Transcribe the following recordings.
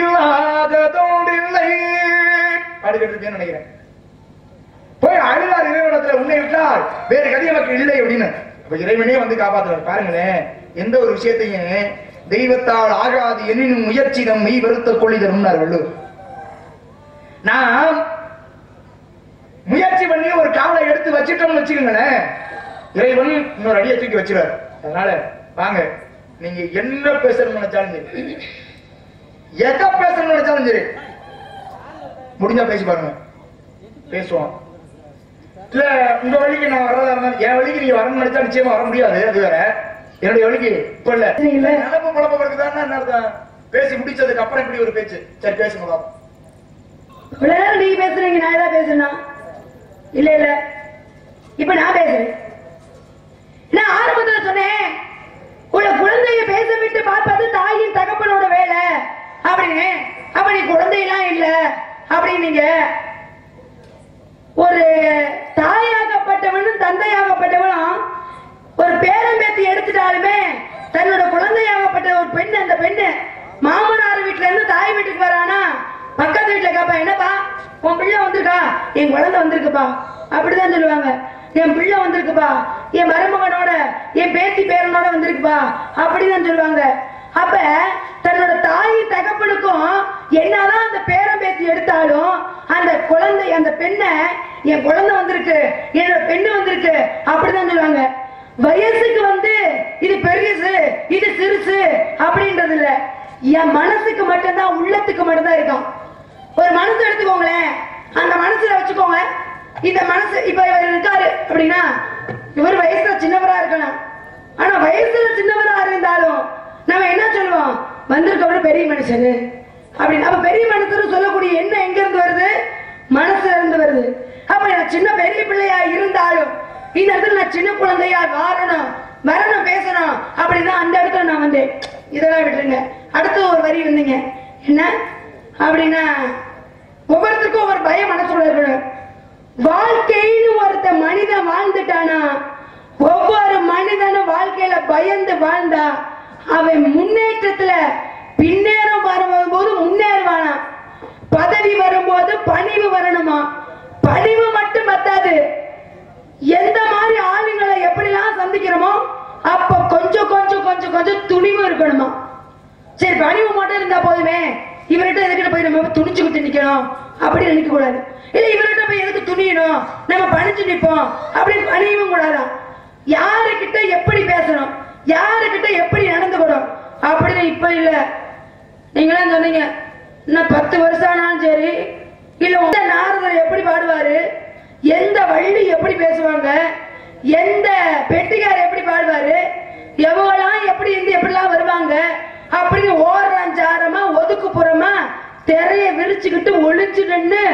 இல்லாததோடில்லை. பாடுகிட்டு இருக்கேன்னு நினைக்கிறேன். போய் அழுதார் இறைவனத்துல உன்னை விட்டால் வேறு கதை நமக்கு இல்லை அப்படின்னு. அப்ப இறைவனே வந்து காப்பாத்துறாரு. பாருங்களேன் எந்த ஒரு விஷயத்தையும் தெய்வத்தால் ஆகாது எனினும் முயற்சி நம் மெய் வருத்த கொள்ளிதரும்னார் வள்ளுவர் நாம் முயற்சி பண்ணி ஒரு காலை எடுத்து வச்சிட்டோம்னு வச்சுக்கோங்களேன். இறைவன் இன்னொரு அடியை தூக்கி வச்சிருவார். அதனால வாங்க நீங்க என்ன பேசணும்னு நினைச்சாலும் எதை பேசணும்னு நினைச்சாலும் சரி. முடிஞ்சா பேசி பாருங்க. பேசுவோம். இல்ல உங்க வழிக்கு நான் வர்றதா இருந்தாலும் என் வழிக்கு நீங்க வரணும்னு நினைச்சா நிச்சயமா வர முடியாது. அது வேற. என்னுடைய வழிக்கு இப்ப இல்ல. இல்ல. நிலப்பு குழப்பம் இருக்குதான்னா என்ன அர்த்தம்? பேசி முடிச்சதுக்கு அப்புறம் இப்படி ஒரு பேச்சு. சரி பேசுங்க பாப்போம். இவ்வளவு நேரம் நீங்க பேசுறீங்க நான் ஏதாவது பேசுனா இல்ல இல்ல. இப்ப நான் பேசுறேன் நான் ஆரம்பத்துல சொன்னேன் உள்ள குழந்தைய பேச விட்டு பார்ப்பது தாயின் தகப்பனோட வேலை அப்படின்னு அப்ப நீ குழந்தையெல்லாம் இல்ல அப்படின்னீங்க ஒரு தாயாகப்பட்டவனும் தந்தையாகப்பட்டவனும் ஒரு பேரம்பேத்தி எடுத்துட்டாலுமே தன்னோட குழந்தையாகப்பட்ட ஒரு பெண் அந்த பெண்ணு மாமனார் வீட்டுல இருந்து தாய் வீட்டுக்கு வரானா பக்கத்து வீட்டுல கேப்பா என்னப்பா உன் பிள்ளை வந்திருக்கா என் குழந்தை வந்திருக்குப்பா அப்படிதான் சொல்லுவாங்க என் பிள்ளை வந்திருக்குப்பா என் மருமகனோட என் பேத்தி பேரனோட வந்திருக்குப்பா அப்படிதான் சொல்லுவாங்க அப்ப தன்னோட தாய் தகப்பனுக்கும் என்னதான் அந்த பேரன் பேத்தி எடுத்தாலும் அந்த குழந்தை அந்த பெண்ணை என் குழந்தை வந்திருக்கு என்னோட பெண்ணு வந்திருக்கு அப்படிதான் சொல்லுவாங்க வயசுக்கு வந்து இது பெருசு இது சிறுசு அப்படின்றது இல்ல என் மனசுக்கு மட்டும்தான் உள்ளத்துக்கு மட்டும்தான் இருக்கும் ஒரு மனசு எடுத்துக்கோங்களேன் அந்த மனசுல வச்சுக்கோங்க. இந்த மனசு இப்ப இவர் இருக்காரு அப்படின்னா இவர் வயசுல சின்னவரா இருக்கலாம். ஆனா வயசுல சின்னவரா இருந்தாலும் நம்ம என்ன சொல்லுவோம்? வந்திருக்கவர் பெரிய மனுஷனு. அப்படின்னு. அப்ப பெரிய மனுஷன் சொல்லக்கூடிய என்ன எங்க இருந்து வருது? மனசுல இருந்து வருது. அப்ப நான் சின்ன பெரிய பிள்ளையா இருந்தாலும் இந்த இடத்துல நான் சின்ன குழந்தையா வாழணும் வரணும் பேசணும் அப்படின்னா அந்த இடத்துல நான் வந்தேன். இதெல்லாம் விட்டுருங்க. அடுத்து ஒரு வரி வந்தீங்க. என்ன? அப்படின்னா ஒவ்வொருத்தருக்கும் ஒவ்வொரு பயம் மனசுல இருக்கணும் வாழ்க்கைன்னு ஒருத்த மனிதன் வாழ்ந்துட்டானா? ஒவ்வொரு மனிதனும் வாழ்க்கையில பயந்து வாழ்ந்தா அவன் முன்னேற்றத்துல பின்னேறம் வரும்போது முன்னேறுவானா? பதவி வரும்போது பணிவு வரணுமா? பணிவு மட்டும் பத்தாது. எந்த மாதிரி ஆளுங்களை எப்படிலாம் சந்திக்கிறோமோ அப்ப கொஞ்சம் கொஞ்சம் கொஞ்சம் கொஞ்சம் துணிவு இருக்கணுமா? சரி பணிவு மட்டும் இருந்தா போதுமே. இவர்கிட்ட எதுக்கிட்ட போய் நம்ம துணிச்சுக்கிட்டு நிக்கணும்? அப்படின்னு நினைக்க கூடாது இல்ல இவர்கிட்ட போய் எதுக்கு துணியணும்? நம்ம பணிச்சு நிப்போம். அப்படின்னு பணியவும் கூடாதான் யாருக்கிட்ட எப்படி பேசணும்? யாருக்கிட்ட எப்படி நடந்துக்கணும்? அப்படின்னு இப்ப இல்ல. நீங்களாம் சொன்னீங்க இன்னும் பத்து வருஷம் ஆனாலும் சரி இல்ல உங்க நாரதர் எப்படி பாடுவாரு? எந்த வள்ளி எப்படி பேசுவாங்க? எந்த பெட்டிக்கார் எப்படி பாடுவாரு? எவ்வளவு எப்படி இருந்து எப்படிலாம் வருவாங்க? அப்படி ஓரஞ்சாரமா ஒதுக்குப்புறமா திரைய விரிச்சுக்கிட்டு ஒளிஞ்சு நின்னு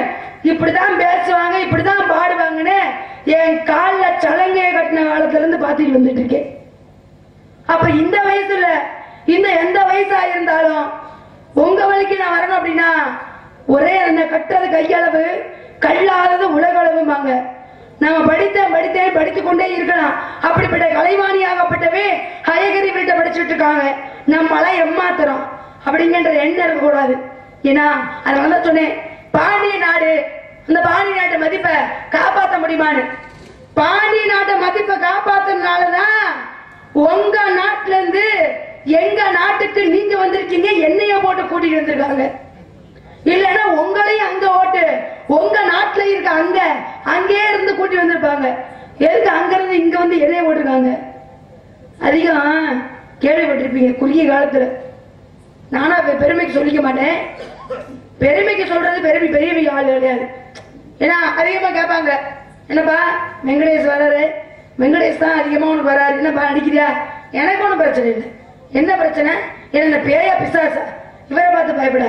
இப்படிதான் பேசுவாங்க இப்படிதான் பாடுவாங்கன்னு என் காலில் சலங்கைய கட்டின காலத்துல இருந்து பாத்துட்டு வந்துட்டு இருக்கேன். அப்ப இந்த வயசுல இந்த எந்த வயசா இருந்தாலும் உங்க வழிக்கு நான் வரணும் அப்படின்னா ஒரே என்ன கட்டுறது கையளவு கல்லாதது உலகளவுமாங்க நம்ம படித்தேன் படித்தேன் படித்துக்கொண்டே இருக்கலாம். அப்படிப்பட்ட கலைவாணியாகப்பட்டவே இருக்காங்க நம்மளாம் ஏமாத்துறோம். அப்படிங்கிற எண்ணம் இருக்கக்கூடாது ஏன்னா அதனால தான் சொன்னேன். பாண்டிய நாடு அந்த பாண்டிய நாட்டு மதிப்பை காப்பாற்ற முடியுமான்னு. பாண்டிய நாட்டு மதிப்பை காப்பாத்துறதுனாலதான் உங்க நாட்டுல இருந்து எங்க நாட்டுக்கு நீங்க வந்திருக்கீங்க என்னைய போட்டு கூட்டிட்டு வந்திருக்காங்க. இல்லைன்னா உங்களையும் அங்க ஓட்டு உங்க நாட்டுல இருக்க அங்க அங்கே இருந்து கூட்டி வந்திருப்பாங்க. எதுக்கு அங்க இருந்து இங்க வந்து என்னைய போட்டிருக்காங்க? அதிகம் கேள்விப்பட்டிருப்பீங்க குறுகிய காலத்துல. நானா பெருமைக்கு சொல்லிக்க மாட்டேன். பெருமைக்கு சொல்றது பெருமை பெரிய ஆள் கிடையாது. ஏன்னா அதிகமா கேட்பாங்க. என்னப்பா வெங்கடேஷ் வராரு. வெங்கடேஷ் தான் அதிகமா உனக்கு வராரு. என்னப்பா அடிக்கிறியா எனக்கு ஒன்றும் பிரச்சனை இல்லை. என்ன பிரச்சனை? என்ன பேயா பிசாசா? இவரை பார்த்து பயப்பட.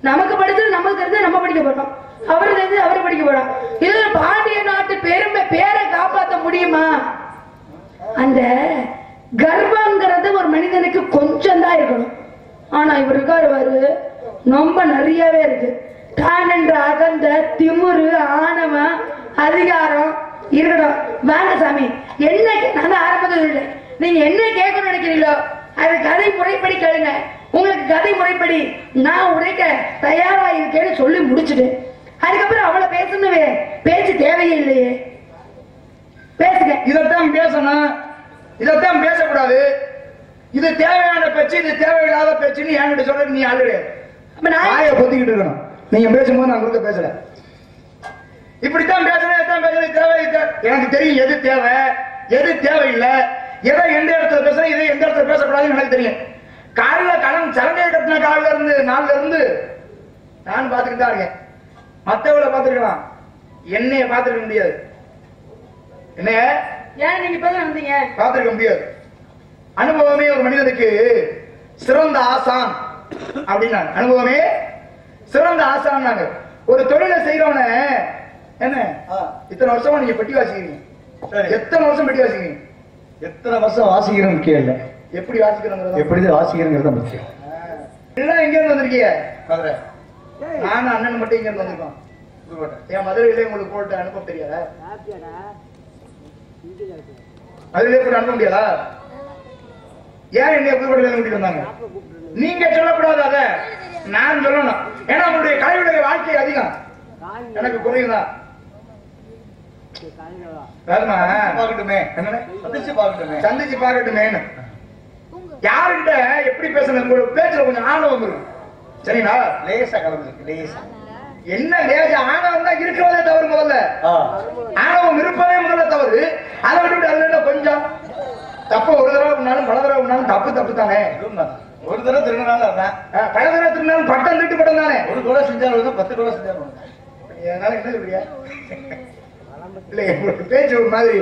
நமக்கு படிச்சது நமக்கு தெரிஞ்சு நம்ம படிக்க போறோம். அவரு தெரிஞ்சு அவரு படிக்க போறோம் இதுல பாண்டிய நாட்டு பெருமை பேரை காப்பாற்ற முடியுமா? அந்த கர்ப்பங்கிறது ஒரு மனிதனுக்கு கொஞ்சம் தான் இருக்கணும். ஆனா இவர் இருக்காரு ரொம்ப நிறையவே இருக்கு. தான் என்ற அகந்த திமுரு ஆணவம் அதிகாரம் இருக்கணும். வாங்க சாமி என்ன கே- நான் தான் ஆரம்பத்தில் சொல்லிட்டேன். நீங்க என்ன கேட்கணும்னு நினைக்கிறீங்களோ அது கதை முறைப்படி கேளுங்க. உங்களுக்கு கதை முறைப்படி நான் உடைக்க தயாரா இருக்கேன்னு சொல்லி முடிச்சுட்டு அதுக்கப்புறம் அவளை பேசணுமே பேச்சு தேவையே இல்லையே. பேசுங்க. இதைத்தான் பேசணும் இதைத்தான் பேசக்கூடாது. இது தேவையான பேச்சு இது தேவையில்லாத பேச்சுன்னு என்கிட்ட சொல்ற நீ ஆள் கிடையாது. வாயை பொத்திக்கிட்டு இருக்கணும். நீங்க பேசும்போது நான் கொடுக்க பேசல. இப்படித்தான் பேசணும் இதான் பேசணும் தேவை எனக்கு தெரியும் எது தேவை எது தேவையில்லை. எதை எந்த இடத்துல பேசணும் எதை எந்த இடத்துல பேசக்கூடாதுன்னு எனக்கு தெரியும் காலைல கடன் சரண்டையை கட்டின காலில இருந்து நாள்ல இருந்து நான் பார்த்துக்கிட்டு தான் இருக்கேன். மத்தவளை பார்த்துருக்கலாம். என்னைய பார்த்துருக்க முடியாது. என்னைய ஏன் நீங்க இப்பதான் வந்தீங்க? பார்த்திருக்க முடியாது. அனுபவமே ஒரு மனிதனுக்கு சிறந்த ஆசான் அப்படின்னாங்க. அனுபவமே சிறந்த ஆசான்னாங்க. ஒரு தொழிலை செய்யறவன என்ன? இத்தனை வருஷமா நீங்க பெட்டி வாசிக்கிறீங்க. சரி. எத்தனை வருஷம் பெட்டி வாசிக்கிறீங்க? எத்தனை வருஷம் வாசிக்கிறோம் முக்கியம் இல்ல எப்படி வாசிக்கிறோங்கிறது எப்படி வாசிக்கிறோங்கிறது முக்கியம். எல்லாம் எங்க இருந்து வந்திருக்கீங்க மதுரை. நானும் அண்ணன் மட்டும் இங்க இருந்து வந்திருக்கோம் என் மதுரையிலே உங்களுக்கு போட்டு அனுப்ப தெரியாதா? போட்டு அனுப்ப முடியாதா? ஏன் என்னைய புதுக்கோட்டையில இருந்து கூட்டிட்டு வந்தாங்க? நீங்க சொல்லக்கூடாது அத. நான் சொல்லணும். ஏன்னா உங்களுடைய கலையுடைய வாழ்க்கை அதிகம். எனக்கு? பார்க்கட்டுமே. என்னண்ணே? சந்திச்சு பார்க்கட்டுமேன்னு. யாருகிட்ட எப்படி பேசணும் பேச்சுல கொஞ்சம் ஆணவம் சரிங்களா? லேசா கலந்துருக்கு லேசா. என்ன லேஜ ஆணவம் தான் இருக்கிறதே தவறு முதல்ல. ஆணவம் இருப்பதே முதல்ல தவறு. அதை விட்டு அதுல என்ன கொஞ்சம் தப்பு ஒரு தடவை பண்ணாலும் பல தடவை பண்ணாலும் தப்பு தப்பு தானே. ஒரு தடவை திருநாள் பல தடவை திருநாளும் பட்டம் திட்டு பட்டம் தானே? ஒரு கூட செஞ்சாலும் பத்து கூட செஞ்சாலும். அதனால என்ன சொல்றியா இல்ல பேச்சு ஒரு மாதிரி.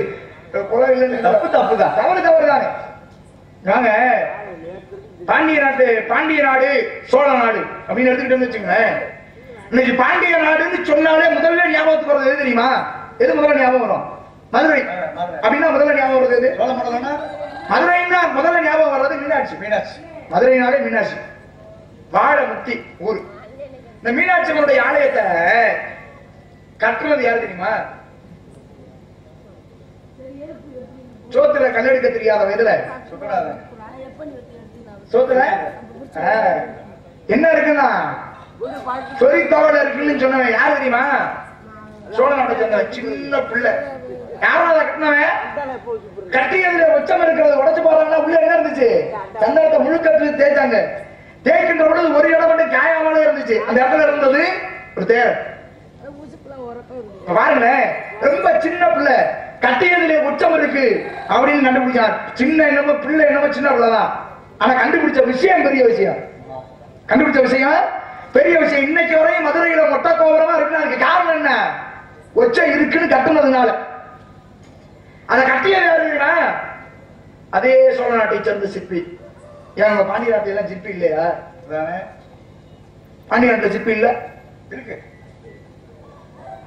தப்பு தப்பு தான். தவறு தவறு தானே. நாங்க பாண்டிய நாட்டு பாண்டிய நாடு சோழ நாடு அப்படின்னு எடுத்துக்கிட்டோம்னு வச்சுக்கோங்களேன். இன்னைக்கு பாண்டிய நாடுன்னு சொன்னாலே முதல்ல ஞாபகத்துக்கு வர்றது எது தெரியுமா? எது முதல்ல ஞாபகம் வரும்? மதுரை. அப்படின்னா முதல்ல ஞாபகம் வருது எது? மதுரைன்னா முதல்ல ஞாபகம் வர்றது மீனாட்சி. மீனாட்சி. மதுரை நாடே மீனாட்சி. வாழமுத்தி ஊர். இந்த மீனாட்சி அம்மனுடைய ஆலயத்தை கட்டுறது யாரு தெரியுமா? சோத்துல கல்லெடுக்க தெரியாத வயதுல சோத்துல? என்ன இருக்குன்னா சொறி தவளை இருக்குன்னு சொன்னவன் யார் தெரியுமா? சோழ நாட்டை சேர்ந்த சின்ன பிள்ளை. யாரும் அதை கட்டினவன்? கட்டியதுல உச்சம் இருக்கிறது உடச்சு போறாங்கன்னா உள்ள என்ன இருந்துச்சு? சந்தனத்தை முழுக்க தேய்ச்சாங்க. தேய்க்கின்ற பொழுது ஒரு இடம் மட்டும் காயாமலே இருந்துச்சு. அந்த இடத்துல இருந்தது ஒரு தேர். பாருங்களேன் ரொம்ப சின்ன பிள்ளை. கட்டியதுல உச்சம் இருக்கு அப்படின்னு கண்டுபிடிச்சார் சின்ன என்னமோ பிள்ளை என்னமோ சின்ன பிள்ளைதான். ஆனா கண்டுபிடிச்ச விஷயம் பெரிய விஷயம். கண்டுபிடிச்ச விஷயம் பெரிய விஷயம் இன்னைக்கு வரையும் மதுரையில மொட்டை கோபுரமா இருக்குன்னு அதுக்கு காரணம் என்ன? ஒச்சை இருக்குன்னு கட்டுனதுனால. அதை கட்டியது யாருன்னா அதே சோழ நாட்டை சேர்ந்த சிற்பி. ஏன் பாண்டிய எல்லாம் சிற்பி இல்லையா? பாண்டிய நாட்டுல சிற்பி இல்ல? இருக்கு.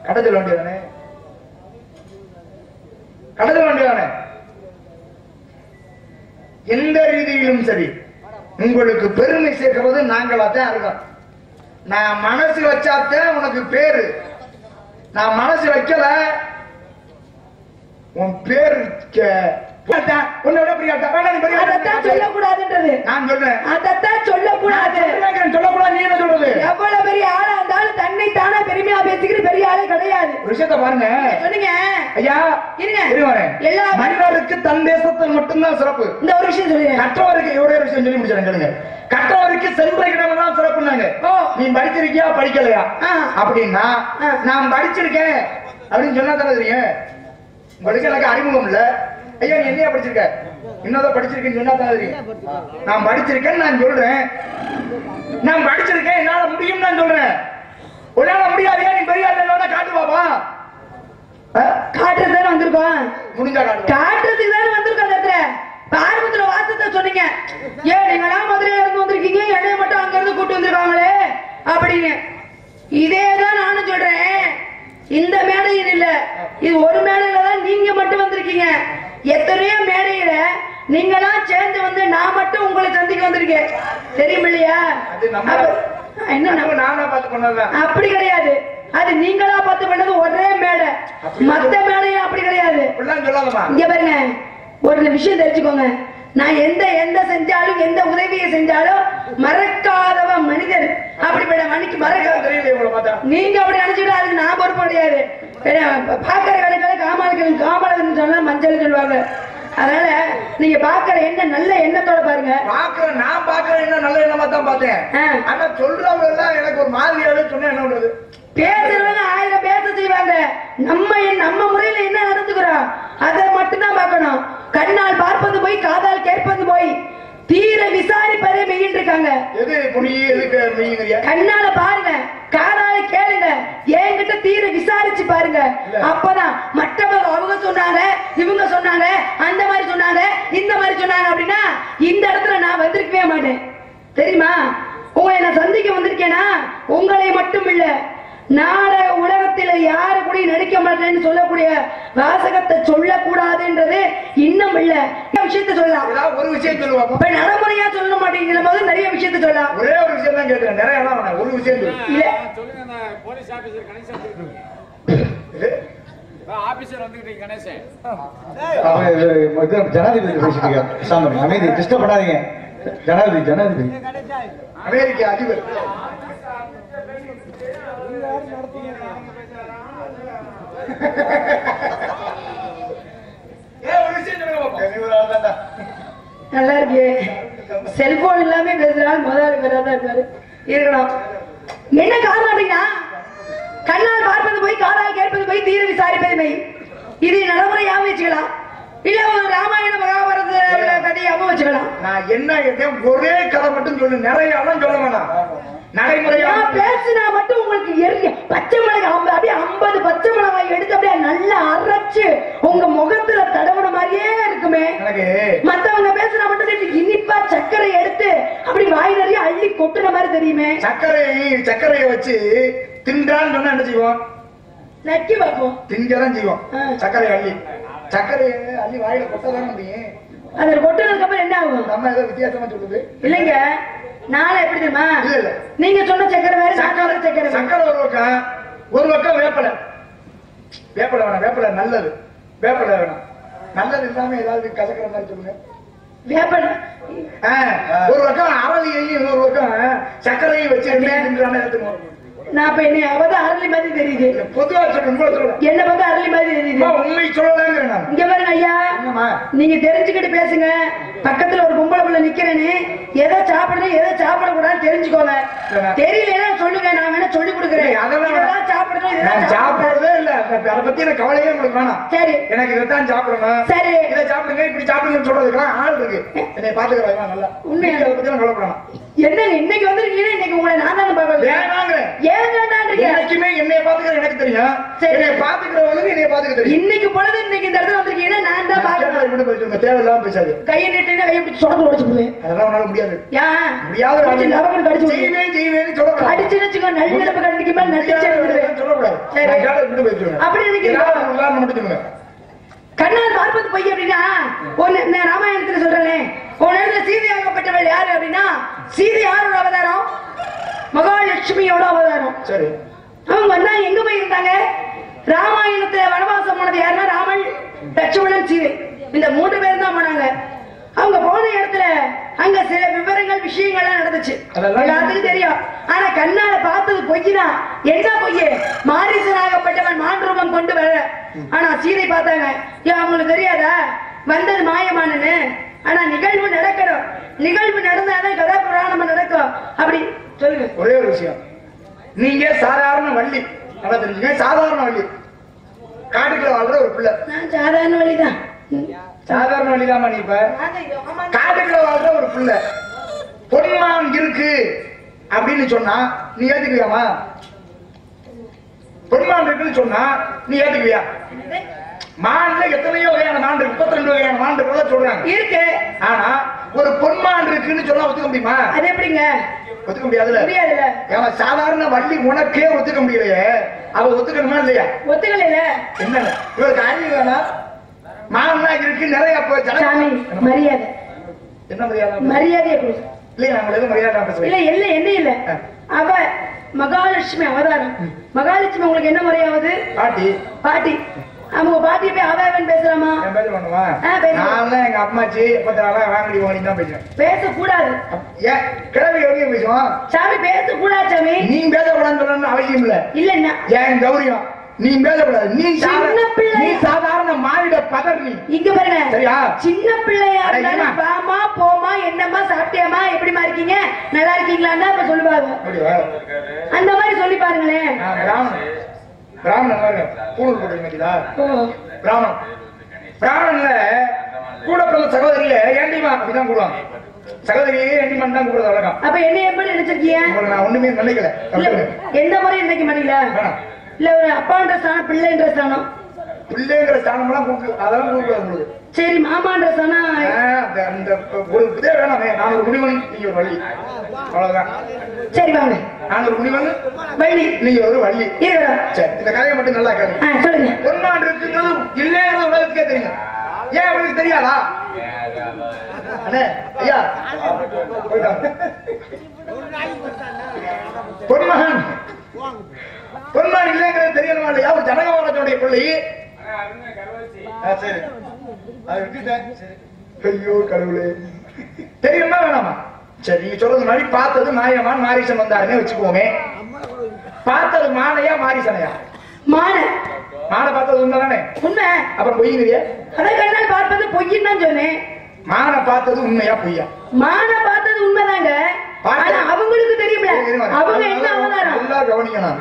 கடத்தல் வேண்டியதானே கடத்தல் வேண்டியதானே எந்த ரீதியிலும் சரி உங்களுக்கு பெருமை சேர்க்கிறது நாங்களா தான் இருக்கோம். நான் மனசு வச்சாத்தான் உனக்கு பேரு. நான் மனசு வைக்கல. உன் பேரு கே- உன்னோட. அதத்தான் சொல்லக்கூடாதுன்றது. நான் சொல்றேன். அதத்தான் சொல்லக்கூடாது. சொல்லக்கூடாது. நீ என்ன சொல்றது? எவ்வளவு பெரிய ஆளா இருந்தாலும் தன்னை தானே பெருமையா பேசிக்கிட்டு பெரிய ஆளே கிடையாது. விஷயத்த பாருங்க. சொன்னீங்க ஐயா இருங்க. இருங்க எல்லா மனிதருக்கு தன் தேசத்தில் மட்டும்தான் சிறப்பு. இந்த ஒரு விஷயம் சொல்லுங்க. கற்றவருக்கு ஒரே விஷயம் சொல்லி முடிச்சிடறேன் கேளுங்க. கற்றவருக்கு சென்ற இடமெல்லாம் சிறப்புனாங்க. நீ படிச்சிருக்கியா படிக்கலையா. அப்படின்னா. நான் படிச்சிருக்கேன். அப்படின்னு சொன்னா தானே தெரியும். உங்களுக்கு எனக்கு அறிமுகம் இல்ல. ஐயா நீ என்னையா படிச்சிருக்க? இன்னதான் படிச்சிருக்கேன்னு சொன்னா தானே நான் படிச்சிருக்கேன்னு நான் சொல்றேன். நான் படிச்சிருக்கேன் என்னால முடியும் நான் சொல்றேன். உன்னால முடியாதையா? நீ பெரிய ஆள் காட்டு பாப்பா? காட்டுறது தானே வந்திருக்கோம். முடிஞ்சா காட்டு காட்டுறதுக்கு தானே வந்திருக்கோம் அந்த ஆரம்பத்துல வாசத்தை சொன்னீங்க. ஏன் நீங்களா மதுரையில இருந்து வந்திருக்கீங்க என்னைய மட்டும் அங்க இருந்து கூட்டு வந்திருக்காங்களே? அப்படின்னு. இதேதான் நானும் சொல்றேன். இந்த மேடையில் இல்ல. இது ஒரு மேடையில தான் நீங்க மட்டும் வந்திருக்கீங்க. எத்தனையோ மேடையில நீங்களா சேர்ந்து வந்து நான் மட்டும் உங்களை சந்திக்க வந்திருக்கேன். தெரியும் இல்லையா? அப்படி கிடையாது. அது நீங்களா பார்த்து பண்ணது ஒரே மேடை. மத்த மேடையும் அப்படி கிடையாது. இங்க பாருங்க. ஒரு விஷயம் தெரிஞ்சுக்கோங்க. நான் எந்த எந்த செஞ்சாலும் எந்த உதவியை செஞ்சாலும் மறக்காதவன் நீங்க அப்படி அதுக்கு நான் பொறுப்பு கிடையாது. ஏன்னா, பாக்குற கடைக்கால காமாளுக்கு காமாளுக்கு சொன்னா மஞ்சள் சொல்லுவாங்க. அதனால நீங்க பாக்குற என்ன நல்ல எண்ணத்தோட பாருங்க. பாக்குற நான் பாக்குற என்ன நல்ல எண்ணமா தான் பார்த்தேன். ஆனா சொல்றவங்க எல்லாம் எனக்கு ஒரு மாதிரியாவே சொன்னா என்ன பண்றது? பேசுறவங்க ஆயிரம் பேச செய்வாங்க. நம்ம என்- நம்ம முறையில என்ன நடந்துக்கிறோம்? அதை மட்டும்தான் பார்க்கணும். கண்ணால் பார்ப்பது போய் காதால் கேட்பது போய் தீர விசாரிப்பதே மெய்யின் இருக்காங்க கண்ணால பாருங்க காதால கேளுங்க என்கிட்ட தீர விசாரிச்சு பாருங்க. அப்பதான் மற்றவங்க அவங்க சொன்னாங்க இவங்க சொன்னாங்க அந்த மாதிரி சொன்னாங்க இந்த மாதிரி சொன்னாங்க அப்படின்னா இந்த இடத்துல நான் வந்திருக்கவே மாட்டேன். தெரியுமா? உங்களை நான் சந்திக்க வந்திருக்கேனா? உங்களை மட்டும் இல்ல. நாடக உலகத்துல யாரு கூட நடிக்க மாட்டேன்னு சொல்லக்கூடிய வாசகத்தை சொல்லக்கூடாதுன்றது இன்னும் இல்ல. இந்த விஷயத்த சொல்லலாம். ஒரு விஷயம் சொல்லுவாங்க இப்ப நடைமுறையா சொல்ல மாட்டேங்கிற போது நிறைய விஷயத்த சொல்லலாம். ஒரே ஒரு விஷயம் தான் கேட்கிறேன். நிறைய ஒரு விஷயம் சொல்லு. இல்ல. போலீஸ் ஆபீசர் கணேசன் ஜனாதிபதி பேசிட்டு சாமி அமைதி. டிஸ்டர்ப் பண்ணாதீங்க. ஜனாதிபதி ஜனாதிபதி. அமெரிக்க அதிபர் ஏன் ஒரு விஷயம் சொல்லுங்க பாப்போம். நல்லா இருக்கு செல்போன் இல்லாம பேசுறாள் முதலாளி பேரா தான் இருக்காரு. இருக்கணும் என்ன காரணம் அப்படின்னா கண்ணால் பார்ப்பது போய் காதால் கேட்பது போய் தீர விசாரிப்பது போய். இது நடைமுறையாவும் வச்சுக்கலாம். இல்ல ஒரு ராமாயண மகாபாரத கதையாவும் வச்சுக்கலாம். நான் என்ன ஒரே கதை மட்டும் சொல்லு. நிறைய சொல்ல வேணாம் நடைமுறையா? நான் பேசினா மட்டும் உங்களுக்கு எரிய. பச்சை மிளகாய் ஐம்பது அப்படியே ஐம்பது பச்சை மிளகாய் எடுத்து அப்படியே நல்லா அரைச்சு உங்க முகத்துல தடவுன மாதிரியே இருக்குமே. மத்தவங்க பேசுனா மட்டும் இனிப்பா சர்க்கரை எடுத்து அப்படி வாய் நிறைய அள்ளி கொட்டுற மாதிரி தெரியுமே. சர்க்கரை சர்க்கரையை வச்சு தின்றான்னு சொன்னா என்ன செய்வோம்? நக்கி பார்ப்போம். திங்கதான் செய்வோம். சர்க்கரை அள்ளி. சர்க்கரையை அள்ளி வாயில கொட்டதானே முடியும். அதுல கொட்டுனதுக்கு அப்புறம் என்ன ஆகும்? நம்ம ஏதோ வித்தியாசமா சொல்லுது. இல்லைங்க. நாளை எப்படி தெரியுமா? இல்ல, இல்ல. நீங்க சொன்ன சக்கரை வேற சக்கரை சக்கரை. சக்கரை ஒரு பக்கம் ஒரு பக்கம் வேப்பலை. வேப்பலை வேணாம் வேப்பலை நல்லது. வேப்பலை வேணாம். நல்லது இல்லாம ஏதாவது கசக்கிற மாதிரி சொல்லுங்க. வேப்பன ஆ, ஒரு பக்கம் அரளியையும் இன்னொரு பக்கம் சர்க்கரையும் வச்சு ரெண்டையும் தின்றானே எடுத்துக்கணும் நான் இப்ப என்னை அவத அரளி மாதிரி தெரியுது. பொதுவா சொல்றேன் என்ன பார்த்து அரளி மாதிரி தெரியுது? உண்மை சொல்லலாங்கிறேன் நான். இங்க பாருங்க ஐயா? நீங்க தெரிஞ்சுக்கிட்டு பேசுங்க. பக்கத்துல ஒரு பொம்பளை புள்ள நிக்கிறேன்னு எதை சாப்பிடணும் எதை சாப்பிடக்கூடாதுன்னு தெரிஞ்சுக்கோங்க. இல்ல. தெரியலன்னா சொல்லுங்க நான் வேணா சொல்லி கொடுக்குறேன். அதெல்லாம் சாப்பிடக்கூடாது. சாப்பிடுறதே இல்ல. அதை பத்தி எனக்கு கவலையே உங்களுக்கு வேணாம். சரி. எனக்கு இதைத்தான் சாப்பிடணும். சரி. இதை சாப்பிடுங்க இப்படி சாப்பிடுங்கன்னு சொல்றதுக்கெல்லாம் ஆள் இருக்கு. என்னை பாத்துக்கிறேன் நல்லா. உண்மையா? அதை பத்தி எல்லாம் கவலைப்படலாம். என்னங்க இன்னைக்கு வந்திருக்கீங்க இன்னைக்கு உங்களை நான் தானே பார்க்கல வேணாங்கிறேன். ஏன் வேண்டான்றீங்க என்னைக்குமே என்னைய பாத்துக்கிற எனக்கு தெரியும். என்னைய பாத்துக்கிறவங்களுக்கு என்னைய பாத்துக்க தெரியும். இன்னைக்கு பொழுது இன்னைக்கு இந்த இடத்துல வந்திருக்கீங்கன்னா நான் தான் பேசுங்க தேவையில்லாம பேசாது கையை நீட்டினா கையை பிடிச்சி சொடக்கு உடைச்சு போடுவேன் அதெல்லாம் உன்னால முடியாது. ஏன் முடியாத ஒரு பிடிச்சி நரம்பு கடிச்சு விடுவேன். செய்வேன் செய்வேன்னு சொல்லக்கூடாது. அடிச்சு வச்சுக்கோ நல்ல நிலப்பு கண்டிக்கு மேல நடிச்சு விடுவேன் சொல்லக்கூடாது. சரி. நான் கேட்டதை இப்படி பேசுவேன் அப்படி நினைக்கிறீங்களா? ஏதாவது ஒரு உதாரணம் மட்டும் சொல்லுங்க கண்ணால் பார்ப்பது பொய் அப்படின்னா ஒன்னு நான் ராமாயணத்துல சொல்றேனே. ஒரு சீதையாகப்பட்டவள் யாரு அப்படின்னா சீதை யாரோட அவதாரம்? மகாலட்சுமியோட அவதாரம். சரி. அவங்க வந்தா எங்க போய் இருந்தாங்க? ராமாயணத்துல வனவாசம் போனது யாருன்னா ராமன் லட்சுமணன் சீதை. இந்த மூன்று பேர் தான் போனாங்க. அவங்க போன இடத்துல அங்க சில விவரங்கள் விஷயங்கள்லாம் நடந்துச்சு. எல்லாத்துக்கும் தெரியும். ஆனா கண்ணால பார்த்தது பொய்தான் என்ன பொய்யே மாரிசனாகப்பட்டவன் மான்ரூபம் கொண்டு வர ஆனா சீதை பார்த்தாங்க ஏன் அவங்களுக்கு தெரியாதா? வந்தது மாயமானன்னு ஆனா நிகழ்வு நடக்கணும். நிகழ்வு நடந்தாதான் கதாபுராணம் நடக்கும். அப்படி சொல்லுங்க. ஒரே ஒரு விஷயம். நீங்க சாதாரண வள்ளி. நல்லா சாதாரண வள்ளி. காட்டுக்குள்ள வாழ்ற ஒரு பிள்ளை. நான் சாதாரண வழிதான் சாதாரண வள்ளிதாம்மா நீ இப்ப. காட்டுக்குள்ள வாழ்ற ஒரு பிள்ளை. பொன்மான் இருக்கு அப்படின்னு சொன்னா நீ ஏத்துக்குவியாமா பொன்மான் இருக்குன்னு சொன்னா நீ ஏத்துக்குவியா? மான்ல எத்தனையோ வகையான மான் இருக்கு. முப்பத்தி ரெண்டு வகையான மான் இருக்கு சொல்றாங்க. இருக்கு. ஆனா ஒரு பொன்மான் இருக்குன்னு சொன்னா ஒத்துக்க முடியுமா? அது எப்படிங்க? ஒத்துக்க முடியாதுல்ல? முடியாதுல்ல. ஏமா சாதாரண வள்ளி உனக்கே ஒத்துக்க முடியலையே. அவ ஒத்துக்கணுமா இல்லையா? ஒத்துக்கலையில. என்ன இவருக்கு அறிவு வேணா? மான்னா இருக்கு நிறைய சாமி மரியாதை. என்ன மரியாதை? மரியாதையை கொடு. இல்லையா நான் உங்களுக்கு மரியாதை பேசுறேன் இல்ல இல்ல என்ன இல்ல. அவ மகாலட்சுமி அவதாரம். மகாலட்சுமி உங்களுக்கு என்ன முறையாவது பாட்டி. பாட்டி. அவங்க பாட்டி போய் அவன் பேசலாமா? என் பேச பண்ணுவா ஆ, பேசலாம். நான் எங்க அம்மாச்சி வாங்கடி வாங்கடி தான் பேசுவேன். பேசக்கூடாது. ஏன் கிழவி எவ்வளவு பேசுவோம் சாமி பேசக்கூடாது சாமி. நீ பேசக்கூடாதுன்னு சொல்லணும்னு அவசியம் இல்ல. இல்லன்னா ஏன் கௌரியம்? நீ பேசக்கூடாது நீ சின்ன பிள்ளை. நீ சாதாரண மானிட பதர் நீ இங்க பாருங்க. சரியா? சின்ன பிள்ளையா இருந்தாலும். வாமா போமா என்னம்மா சாப்பிட்டியாமா எப்படிமா இருக்கீங்க? நல்லா இருக்கீங்களான்னு அப்ப சொல்லுவாங்க. அந்த மாதிரி சொல்லி பாருங்களேன். பிராமணன். பிராமணன் பாருங்க கூழ் போட்டு மாட்டீங்களா? ஓ, பிராமணன். பிராமணன்ல கூட பிறந்த சகோதரியில ஏண்டிமா அப்படிதான் கூடுவாங்க சகோதரியே ஏண்டிமான் தான் கூடுறது வழக்கம். அப்ப என்ன எப்படி நினைச்சிருக்கீங்க? நான் ஒண்ணுமே நினைக்கல. எந்த முறை இன்னைக்கு மணில இல்ல ஒரு அப்பான்ற ஸ்தானம் பிள்ளைன்ற ஸ்தானம் பிள்ளைங்கிற ஸ்தானம்லாம் கூப்பிட்டு அதெல்லாம் கூப்பிடாது உங்களுக்கு. சரி மாமான்ற ஸ்தானம் அந்த அந்த ஒரு இதே வேணாமே. நான் ஒரு முனிவன் நீங்க ஒரு வள்ளி. அவ்வளவுதான். சரி வாங்க. நான் ஒரு முனிவன் வள்ளி. நீங்க ஒரு வள்ளி. சரி இந்த கதையை மட்டும் நல்லா கேளுங்க சொல்லுங்க. பொன்மான் இருக்குன்றது இல்லைங்கிறது உலகத்துக்கே தெரியும். ஏன் உங்களுக்கு தெரியாதா? அண்ணே ஐயா. பொன்மகன். பொன்மான் இல்லைங்கிறது தெரியணுமா இல்லையா? ஒரு பிள்ளை சரி. அதை விட்டுட்டேன். சரி. ஐயோ கடவுளே. தெரியுமா வேணாமா? சரி நீங்க சொல்றது மாதிரி பார்த்தது மாயமான் மாரீசன் வந்தாருன்னு வச்சுக்கோமே. பார்த்தது மானையா மாரீசனையா? மான. மானை பார்த்தது உண்மைதானே? உண்மை. அப்புறம் பொய்யுங்கிறியா அதை கண்ணால் பார்ப்பது பொய்ன்னு தான் சொன்னேன். மானை பார்த்தது உண்மையா பொய்யா? மான பார்த்தது உண்மைதாங்க. ஆனா அவங்களுக்கு தெரியும்ல. அவங்க என்ன நல்லா- அவதாரம்? நல்லா கவனிக்கணும்.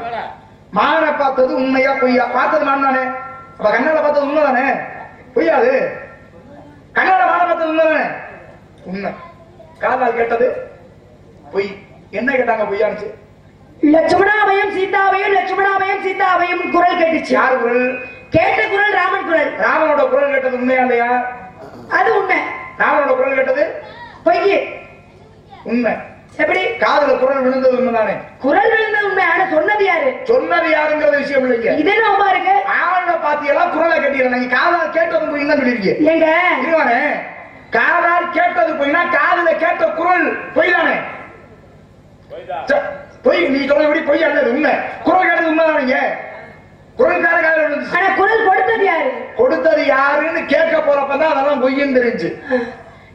மானை பார்த்தது உண்மையா பொய்யா? பார்த்தது மான் தானே அப்ப கண்ணால பார்த்தது உண்மைதானே? பொய்யாது. கண்ணால மானை பார்த்தது உண்மைதானே? உண்மை. காதால் கேட்டது பொய். என்ன கேட்டாங்க பொய்யானுச்சு? லட்சுமணாபயம் சீதாபயம் லட்சுமணாபயம் சீதாபயம் குரல் கேட்டுச்சு. யார் குரல்? கேட்ட குரல் ராமன் குரல். ராமனோட குரல் கேட்டது உண்மையா இல்லையா? அது உண்மை. ராமனோட குரல் கேட்டது பொய் உண்மை. எப்படி? காதுல குரல் விழுந்தது உண்மைதானே? குரல் விழுந்தது உண்மை. ஆனா சொன்னது யாரு? சொன்னது யாருங்கிறது விஷயம் இல்லைங்க இது உமா இருக்கு? ஆவண பாத்தியெல்லாம் குரலை கட்டிடுறேன் நீங்க காதால் கேட்டது போய் தான் சொல்லிருக்கீங்க. ஏங்க? இருவானே காதால் கேட்டது போய்னா காதுல கேட்ட குரல் பொய் தானே ச- பொய் நீ சொல்றபடி பொய் அல்லது உண்மை? குரல் கேட்டது உண்மைதானீங்க குரல் கார காதல் விழுந்துச்சு. ஆனா குரல் கொடுத்தது யாரு? கொடுத்தது யாருன்னு கேட்க போறப்பதான் அதெல்லாம் பொய்ன்னு தெரிஞ்சு.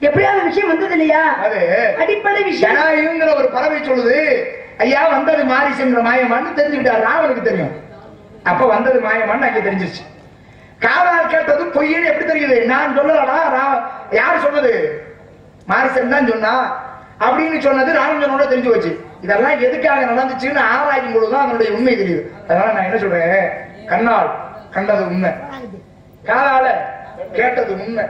எப்படியாவது விஷயம் வந்தது இல்லையா? அது அடிப்படை விஷயம். ஜனாயுங்கிற ஒரு பறவை சொல்லுது ஐயா வந்தது மாரிசுங்கிற மாயமான்னு தெரிஞ்சுக்கிட்டாரு ராவனுக்கு தெரியும். அப்ப வந்தது மாயமான்னு அங்க தெரிஞ்சிருச்சு. காதால் கேட்டது பொய்ன்னு எப்படி தெரியுது? நான் சொல்லலடா யார் சொன்னது? மாரிசன் தான் சொன்னா. அப்படின்னு சொன்னது ராமச்சந்திரனோட தெரிஞ்சு வச்சு இதெல்லாம் எதுக்காக நடந்துச்சுன்னு ஆராயும் பொழுதுதான் அதனுடைய உண்மை தெரியுது. அதனால நான் என்ன சொல்றேன்? கண்ணால் கண்டது உண்மை. காதால கேட்டது உண்மை.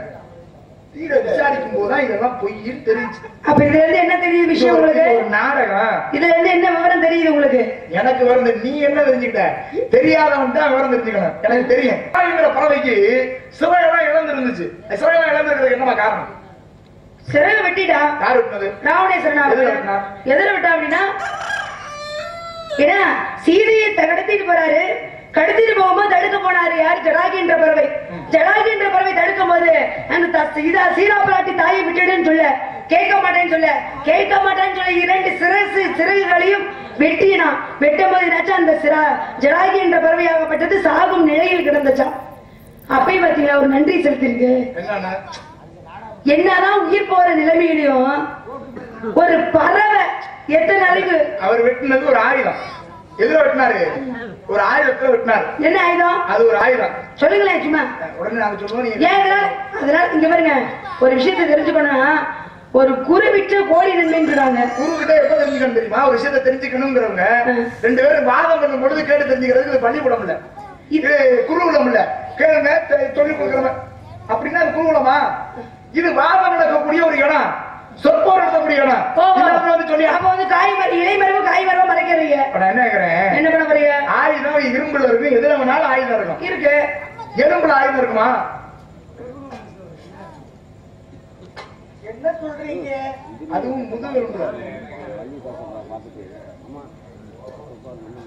விசாரிக்கும் போதுதான் இதெல்லாம் பொய்ன்னு தெரிஞ்சு. அப்ப இதுல இருந்து என்ன தெரியுது விஷயம் உங்களுக்கு? ஒரு நாடகம். இதுல இருந்து என்ன விவரம் தெரியுது உங்களுக்கு? எனக்கு தெரி- நீ என்ன தெரிஞ்சுக்கிட்ட? தெரியாதவன் தான் விவரம் தெரிஞ்சுக்கணும். எனக்கு தெரியும். பறவைக்கு சிறையெல்லாம் இழந்து இருந்துச்சு சிறையெல்லாம் இழந்திருக்கிறதுக்கு என்னமா காரணம்? சிறகு வெட்டிட்டா? யார் விட்டது ராவணேஸ்வரன்? எதிர விட்டா அப்படின்னா? ஏன்னா சீதையை கடத்திட்டு போறாரு. கடத்திட்டு போகும்போது தடுக்க போனாரு யாரு? ஜடாகின்ற பறவை. ஜடாகின்ற பறவை தடுக்கும் போது அந்த சீதா சீதா பிராட்டி தாயை விட்டுடுன்னு சொல்ல. கேட்க மாட்டேன்னு சொல்ல. கேட்க மாட்டேன்னு சொல்ல. இரண்டு சிறசு சிறகுகளையும் வெட்டினான் வெட்டும் போது அந்த சிரா ஜடாகி என்ற பறவையாகப்பட்டது சாகும் நிலையில் கிடந்துச்சான் அப்பயும் பாத்தீங்களா ஒரு நன்றி செலுத்திருக்கு. என்னதான் உயிர் போற நிலைமையிலையும் ஒரு பறவை எத்தனை நாளைக்கு அவர் வெட்டினது ஒரு ஆயுதம். எதுல வெட்டினாரு? ஒரு ஆயுதத்துல வெட்டினாரு. என்ன ஆயுதம்? அது ஒரு ஆயுதம் சொல்லுங்களேன் சும்மா. உடனே நாங்க சொல்லுவோம் ஏன் அதனால இங்க பாருங்க. ஒரு விஷயத்தை தெரிஞ்சுக்கணும் ஒரு குரு விட்டு கோழி நன்மைன்றாங்க. குரு கிட்ட எப்ப தெரிஞ்சுக்கணும் தெரியுமா? ஒரு விஷயத்தை தெரிஞ்சுக்கணுங்கிறவங்க ரெண்டு பேரும் வாதம் பண்ணும் பொழுது கேட்டு தெரிஞ்சுக்கிறதுக்கு இது பள்ளிக்கூடம் இல்ல. இது குருகுலம் இல்ல. கேளுங்க சொல்லிக் கொடுக்குறவங்க. அப்படின்னா இது குருகுலமா இது வாதம் நடக்கக்கூடிய ஒரு இடம். சொற்போர் நடத்தக்கூடிய இடம் இந்த இடத்துல வந்து சொல்லி அப்ப வந்து காய் மரம் இலை மரமும் காய் மரமும் மறைக்கிறீங்க. என்ன கேக்குறேன்? என்ன பண்ண போறீங்க? ஆயுதம் இரும்புல எதுல வேணாலும் ஆயுதம் இருக்கும். இருக்கு. எலும்புல ஆயுதம் இருக்குமா? என்ன சொல்றீங்க? அதுவும் முதுகு எலும்புல.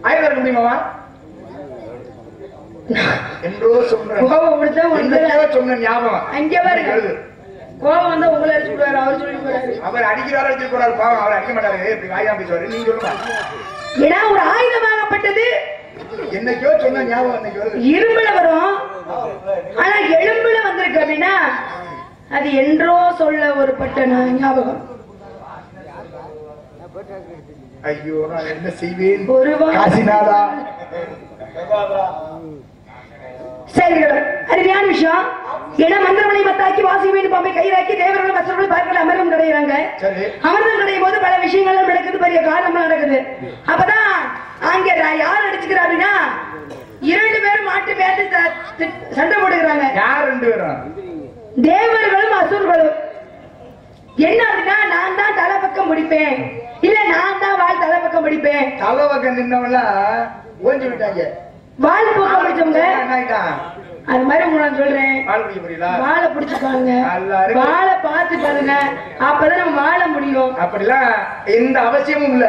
ஆயுதம் இருக்க முடியுமாவா என்றோ என்னைக்கோ சொன்ன ஞாபகம்? அங்கே பாருங்க. கோபம் வந்தா உங்களை அடிச்சு விடுவாரு அவர் சொல்லி போறாரு அவர் அடிக்கிறாரு அடிச்சு போறாரு பாவம் அவர் அடிக்க மாட்டாரு. இப்படி வாயா பேசுவாரு. நீங்க சொல்லுங்க ஏன்னா ஒரு ஆயுதமாகப்பட்டது என்னைக்கோ சொன்ன ஞாபகம் இரும்புல வரும். ஆனா எலும்புல வந்திருக்கு அப்படின்னா அது என்றோ சொல்ல ஒரு பட்ட ஞாபகம். ஐயோ நான் என்ன செய்வேன்? ஒரு வா- சரி அருமையான விஷயம். ஏன்னா மந்திரமணி மத்தாக்கி வாசி மீன் பாம்பை கைதாக்கி தேவர்களும் வசர்களும் பார்க்கல அமர்தம் கிடையிறாங்க அமிர்தம் கிடையும் போது பல விஷயங்கள் நடக்குது பெரிய காரணம் நடக்குது. அப்பதான் அங்க யார் அடிச்சுக்கிறா அப்படின்னா இரண்டு பேரும் மாட்டு தி- சண்டை போடுகிறாங்க யார் ரெண்டு பேரும் தேவர்களும் அசுர்களும் என்ன அப்படின்னா நான் தான் தலைப்பக்கம் முடிப்பேன். இல்ல நான் தான் வாழ் தலைப்பக்கம் முடிப்பேன். தலைவக்க நின்னவெல்லாம் ஓஞ்சி விட்டாங்க. வாழ் என்ன ஆயிட்டான் அது மாதிரி உங்களை நான் சொல்றேன். வாழை பிடிச்சு பாருங்க. வாழை பார்த்து பாருங்க. அப்பதான் நம்ம வாழ முடியும். அப்படிலாம் எந்த அவசியமும் இல்ல.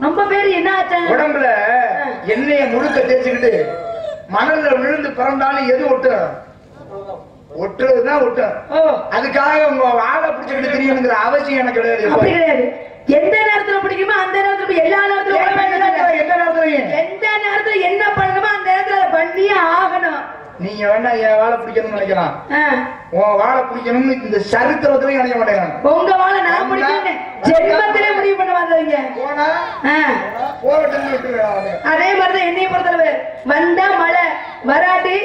ரொம்ப பேர் என்ன ஆச்சு உடம்புல எண்ணெய முழுக்க தேய்ச்சிக்கிட்டு மணல்ல விழுந்து பிறந்தாலும் எது ஒட்டும் ஒட்டுறதுதான் ஒட்டும். அதுக்காக உங்க வாழை பிடிச்சுக்கிட்டு தெரியணுங்கிற அவசியம் எனக்கு கிடையாது. எந்த நேரத்துல பிடிக்குமோ அந்த நேரத்துல எல்லா நேரத்துல உடம்பு வேண்டியது. எந்த நேரத்துலயும் எந்த நேரத்துல என்ன பண்ணணுமோ அந்த நேரத்துல பண்ணியே ஆகணும். நீங்க வேணா என் வாழை பிடிக்கணும்னு நினைக்கலாம். உன் வாழை பிடிக்கணும்னு இந்த சரித்திரத்திலையும் நினைக்க மாட்டேங்கிறாங்க உங்க வாழை நான் முடிக்கணும் ஜென்மத்திலே முடிவு பண்ண விட்டு அதே மாதிரிதான் என்னைய பொறுத்தளவு. வந்தா மழை வராட்டி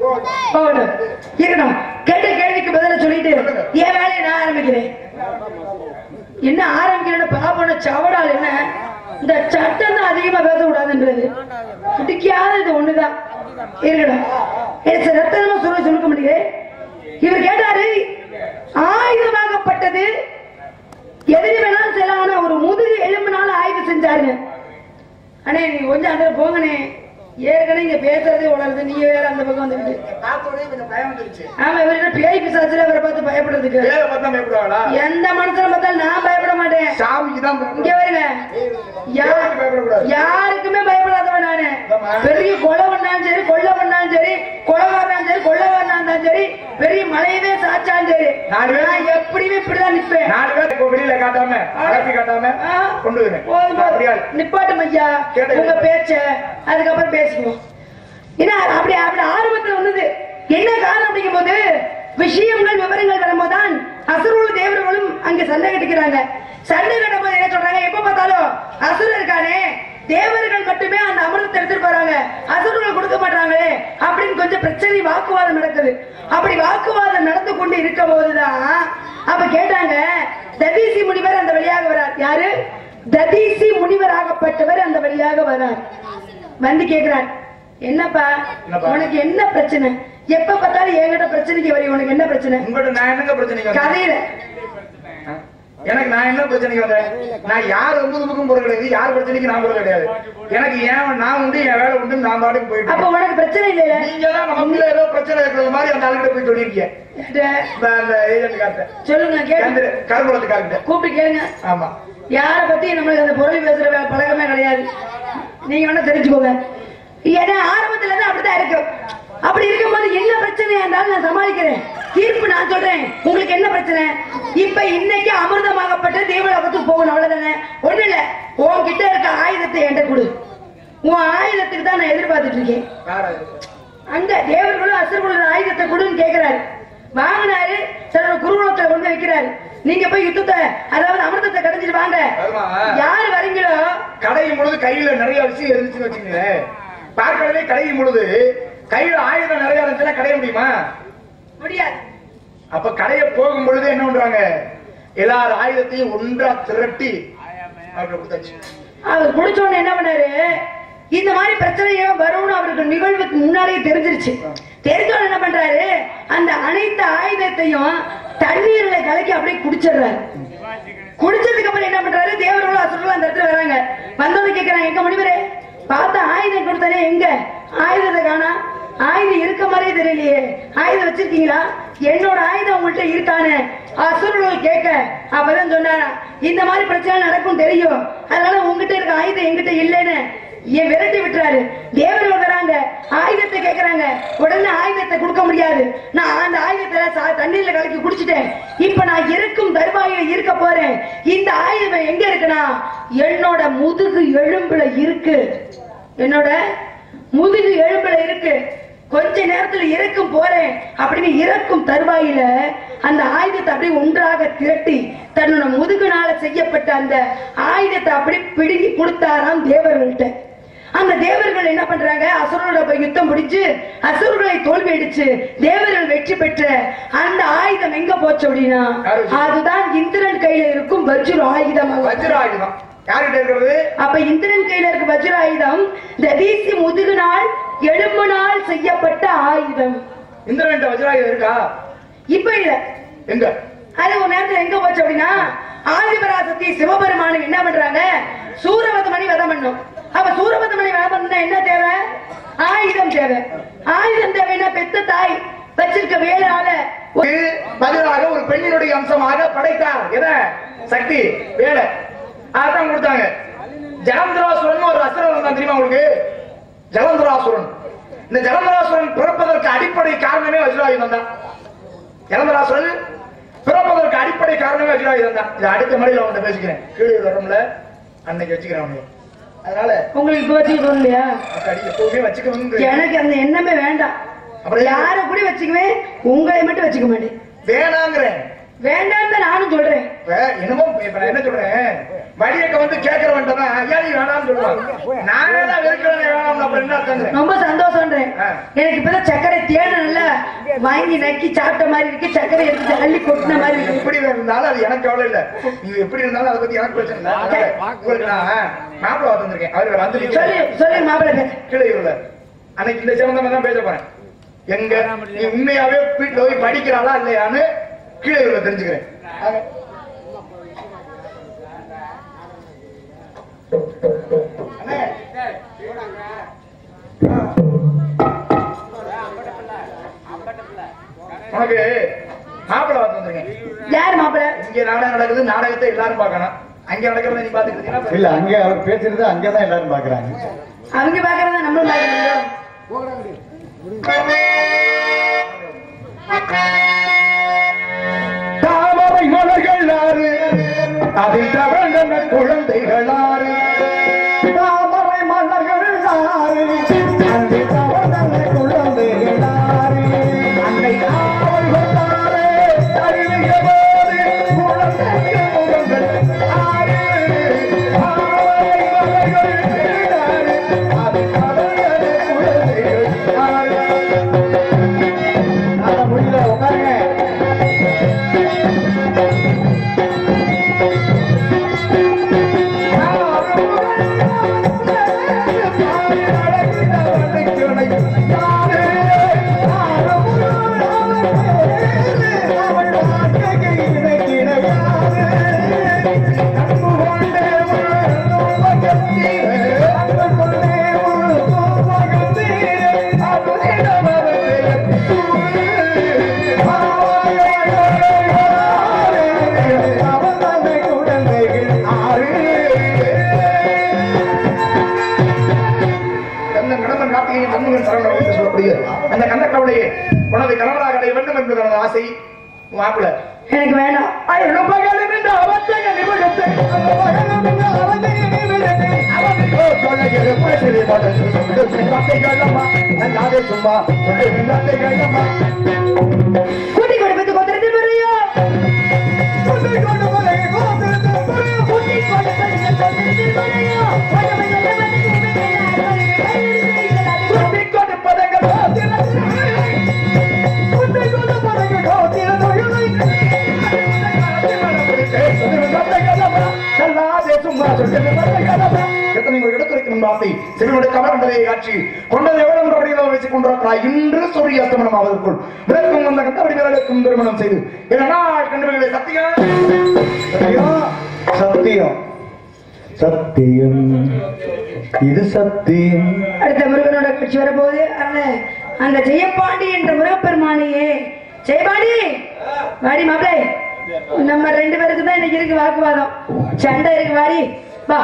போகணும் இருக்கணும் கேட்ட கேள்விக்கு பதில சொல்லிட்டு என் வேலையை நான் ஆரம்பிக்கிறேன். என்ன ஆரம்பிக்கிறேன்னு பாப்பன சவடால் என்ன? இந்த சட்டம் தான் அதிகமா பேச கூடாதுன்றது பிடிக்காத இது ஒண்ணுதான். இருக்கணும் ரத்தனமா சொல்ல சொல்லிக்க முடியுது இவர் கேட்டாரு ஆயுதமாகப்பட்டது எதிரி வேணாலும் செல்லான ஒரு முதுகு எலும்புனால ஆயுதம் செஞ்சாருங்க அண்ணே நீ கொஞ்சம் அதில் போங்கண்ணே. ஏற்கனவே இங்க பேசுறதே உணருது நீங்க வேற அந்த பக்கம் வந்துட்டு ஆமா இவர் பேய் பிசாசுல இவரை பார்த்து பயப்படுறதுக்கு? எந்த மனுஷனை பார்த்தாலும் நான் பயப்பட மாட்டேன். இங்க வருங்க? யாருக்குமே பயப்படாதவன் நானு. பெரிய கொலை பண்ணாலும் சரி கொள்ளை பண்ணாலும் சரி கொலைகாரனாலும் சரி கொள்ளைக்காரனா இருந்தாலும் சரி பெரிய மலையவே சாச்சாலும் சரி நான் எப்படியுமே இப்படிதான் நிப்பேன் நாலு பேர் வெளியில காட்டாம காட்டாம. கொண்டு நிப்பாட்டும் ஐயா. உங்க பேச்ச. அதுக்கப்புறம் பேசுவோம். என்ன அப்படி அப்படி ஆரம்பத்துல வந்தது. என்ன காரணம் அப்படிங்கும் போது விஷயங்கள் விவரங்கள் வரும்போதுதான் அசுரர்களும் தேவர்களும் அங்க சண்டை கட்டிக்கிறாங்க. சண்டை கட்டும் போது என்ன சொல்றாங்க? எப்ப பார்த்தாலும் அசுரர் இருக்கானே தேவர்கள் மட்டுமே அந்த அமிர்தத்தை எடுத்துட்டு போறாங்க. அசுரர்கள் கொடுக்க மாட்டாங்களே அப்படின்னு கொஞ்சம் பிரச்சனை வாக்குவாதம் நடக்குது. அப்படி வாக்குவாதம் நடந்து கொண்டு இருக்கும் போதுதான் அப்ப கேட்டாங்க ததீசி முனிவர் அந்த வழியாக வரார். யாரு? ததீசி முனிவராகப்பட்டவர் அந்த வழியாக வரார். வந்து கேக்குறார். என்னப்பா? உனக்கு என்ன பிரச்சனை? எப்ப பார்த்தாலும் என்கிட்ட பிரச்சனைக்கு வரி. உனக்கு என்ன பிரச்சனை? உங்கள்ட்ட நான் என்னங்க பிரச்சனைக்கு வந்தேன்? கதையில? எனக்கு நான் என்ன பிரச்சனைக்கு வந்தேன்? நான் யார் ஒன்பது பக்கம் போறது கிடையாது. யார் பிரச்சனைக்கு நான் போறது கிடையாது. எனக்கு ஏன் நான் உண்டு என் வேலை உண்டு நான் பாட்டுக்கு போயிட்டு அப்ப உனக்கு பிரச்சனை இல்லையில நீங்க தான் நமக்குள்ள ஏதோ பிரச்சனை இருக்கிறது மாதிரி அந்த ஆளுகிட்ட போய் சொல்லியிருக்கீங்க. இந்த அந்த ஏஜென்ட் கார்ட்ட. சொல்லுங்க கேட்டு கருங்குளத்துக்கார்ட்ட கூப்பிட்டு கேளுங்க. ஆமா. யார பத்தி நம்மளுக்கு அந்த பொருள் பேசுற பழக்கமே கிடையாது. நீங்க வேணா தெரிஞ்சுக்கோங்க. ஏன்னா ஆரம்பத்துல இருந்து அப்படித்தான் இருக்கு. அப்படி இருக்கும்போது என்ன பிரச்சனையா இருந்தாலும் நான் சமாளிக்கிறேன். தீர்ப்பு நான் சொல்றேன். உங்களுக்கு என்ன பிரச்சனை? இப்ப இன்னைக்கு அமிர்தமாகப்பட்ட தேவலோகத்துக்கு போகணும் அவ்வளவுதானே? ஒண்ணு இல்ல. உன்கிட்ட இருக்க ஆயுதத்தை என்கிட்ட கொடு. உன் ஆயுதத்துக்கு தான் நான் எதிர்பார்த்துட்டு இருக்கேன்? அங்க தேவர்களும் அசுரர்களும் ஆயுதத்தை கொடுன்னு கேக்குறாரு. வாங்கினாரு. தன்னோட குருகுலத்துல கொண்டு வைக்கிறாரு. நீங்க போய் யுத்தத்தை அதாவது அமிர்தத்தை கடைஞ்சிட்டு வாங்க? யாரு வரீங்களோ? கடையும் பொழுது கையில நிறைய விஷயம் இருந்துச்சுன்னு வச்சுங்களேன் பார்க்கறதே கடையும் பொழுது கையில ஆயுதம் நிறைய இருந்துச்சுன்னா கடைய முடியுமா? முடியாது. அப்ப கடைய போகும் பொழுது என்ன பண்றாங்க? எல்லார் ஆயுதத்தையும் ஒன்றா திரட்டி அவர் குடிச்ச உடனே என்ன பண்ணாரு? இந்த மாதிரி பிரச்சனையே வரும்னு அவருக்கு நிகழ்வுக்கு முன்னாடியே தெரிஞ்சிருச்சு. தெரிஞ்ச என்ன பண்றாரு? அந்த அனைத்து ஆயுதத்தையும் தண்ணீர்ல கலக்கி அப்படியே குடிச்சிடுறாரு. குடிச்சதுக்கு அப்புறம் என்ன பண்றாரு? தேவர்கள் அசுரர்கள் அந்த இடத்துல வராங்க. வந்தவங்க கேக்குறாங்க எங்க முனிவரே பார்த்த ஆயுதம் கொடுத்தானே எங்க? ஆயுதத்தை காணா? ஆயுதம் இருக்க மாதிரியே தெரியலையே. ஆயுதம் வச்சிருக்கீங்களா? என்னோட ஆயுதம் உங்கள்கிட்ட இருக்கானு அசுரர்கள் கேட்க அப்பதான் சொன்னாரா இந்த மாதிரி பிரச்சனை நடக்கும் தெரியும். அதனால உங்ககிட்ட இருக்க ஆயுதம் எங்கிட்ட இல்லைன்னு ஏன் விரட்டி விட்டுறாரு? தேவர்கள் வராங்க ஆயுதத்தை கேக்குறாங்க. உடனே ஆயுதத்தை கொடுக்க முடியாது. நான் அந்த ஆயுதத்தை சா- தண்ணீர்ல கலக்கி குடிச்சிட்டேன். இப்ப நான் இருக்கும் தருவாயில இருக்க போறேன். இந்த ஆயுதம் எங்க இருக்குன்னா என்னோட முதுகு எலும்புல இருக்கு. என்னோட முதுகு எலும்புல இருக்கு. கொஞ்ச நேரத்துல இறக்கும் போறேன் அப்படின்னு இறக்கும் தருவாயில அந்த ஆயுதத்தை அப்படியே ஒன்றாக திரட்டி தன்னோட முதுகுனால செய்யப்பட்ட அந்த ஆயுதத்தை அப்படி பிடுங்கி கொடுத்தாராம் தேவர்கள்ட்ட. அந்த தேவர்கள் என்ன பண்றாங்க? அசுரரோட போய் யுத்தம் முடிச்சு அசுரர்களை தோல்வி அடிச்சு தேவர்கள் வெற்றி பெற்ற அந்த ஆயுதம் எங்க போச்சு அப்படின்னா? அதுதான் இந்திரன் கையில இருக்கும் வஜ்ர ஆயுதம் வஜ்ர ஆயுதம். அப்ப இந்திரன் கையில இருக்க வஜ்ர ஆயுதம் ததீசி முதுகுனால் எலும்புனால் செய்யப்பட்ட ஆயுதம். இந்திரன் வஜ்ராயுதம் இருக்கா? இப்ப இல்ல. எங்க? அது ஒரு நேரத்துல எங்க போச்சு அப்படின்னா ஆதிபராசக்தி சிவபெருமானுக்கு என்ன பண்றாங்க? சூரவதமணி வதம் பண்ணும். அப்ப சூரபத்தமலை வதம் என்ன தேவை? ஆயுதம் தேவை. ஆயுதம் தேவைன்னா பெத்த தாய் வச்சிருக்க வேலால ஒரு பதிலாக ஒரு பெண்ணினுடைய அம்சமாக படைத்தார். எத? சக்தி வேலை. அதான் கொடுத்தாங்க. ஜலந்தராசுரன் ஒரு அசுரன் இருந்தான் தெரியுமா உங்களுக்கு? ஜலந்தராசுரன். இந்த ஜலந்தராசுரன் பிறப்பதற்கு அடிப்படை காரணமே வஜ்ராயுதம் தான் ஜலந்தராசுரன் பிறப்பதற்கு அடிப்படை காரணமே வஜ்ராயுதம் தான் இது அடுத்த மணியில அவன்கிட்ட பேசிக்கிறேன். கீழே வரும்ல அன்னைக்கு வச்சுக்கிறேன் அவனுக்கு அதனால உங்களுக்கு இப்ப வச்சுக்க இல்லையா அடி எப்பவுமே வச்சுக்கணும் எனக்கு அந்த எண்ணமே வேண்டாம். அப்புறம் யார கூட வச்சுக்குவேன்? உங்களை மட்டும் வச்சுக்க மாட்டேன். வேணாங்கிறேன். வேண்டாம் நானும் சொல்றேன். இப்ப என்னமோ இப்ப நான் என்ன சொல்றேன்? வழியக்க வந்து ஏன் நீ வேணாம்னு சொல்லுவான். நானே தான் வேணாம் அப்புறம் என்ன ரொம்ப சந்தோஷம்ன்றேன். ஆ. எனக்கு இப்பதான் சர்க்கரை தேனல்ல வாங்கி நக்கி சாப்பிட்ட மாதிரி இருக்கு சர்க்கரை எடுத்து அள்ளி கொட்டின மாதிரி இருக்கு. எப்படி இருந்தாலும் அது எனக்கு கவலை இல்ல. நீங்க எப்படி இருந்தாலும் அதை பத்தி எனக்கு பிரச்சனை இல்ல. அதனால உங்களுக்கு நான் மாப்பிள்ள வந்திருக்கேன். அவரு வந்து சொல்லி சொல்லி மாப்பிள்ளை கீழே இல்ல அன்னைக்கு இந்த சம்பந்தமா தான் பேச போறேன். எங்க நீ உண்மையாவே வீட்டுல போய் படிக்கிறாளா இல்லையான்னு கீழே தெரிஞ்சுக்கிறேன். உனக்கு மாப்பிள்ள பார்த்து வந்திருக்கேன் யார் மாப்பிள்ளை? இங்க நாடகம் நடக்குது நாடகத்தை எல்லாரும் பார்க்கணும். அங்க நடக்கிறத நீ பாத்துக்கிட்டீங்கன்னா இல்ல அங்க அவர் பேசுறது அங்கதான் எல்லாரும் பாக்குறாங்க அவங்க பாக்குறதா நம்மளும் பாக்குறோம் அதில் தவழ்ந்த குழந்தைகள் கூட்டி கொண்டு போய் கொத்துறது வரையோ கூட்டி கொண்டு போய் கொத்துறது வரையோ இன்று சூரிய அஸ்தமனம் ஆவதற்குள் விளக்கும் வந்த கத்தபடி விரலுக்கும் திருமணம் செய்து. இதனால் கண்டுபிடிகளை சத்தியம். சத்தியம்? சத்தியம். இது சத்தியம். அடுத்த முருகனோட கட்சி வரப்போகுது. அதனால அந்த ஜெயப்பாண்டி என்ற முருகப்பெருமானியே. ஜெயபாண்டி வாடி மாப்பிளை. நம்ம ரெண்டு பேருக்கு தான் இன்னைக்கு இருக்கு வாக்குவாதம். சண்டை இருக்கு வாடி. வா.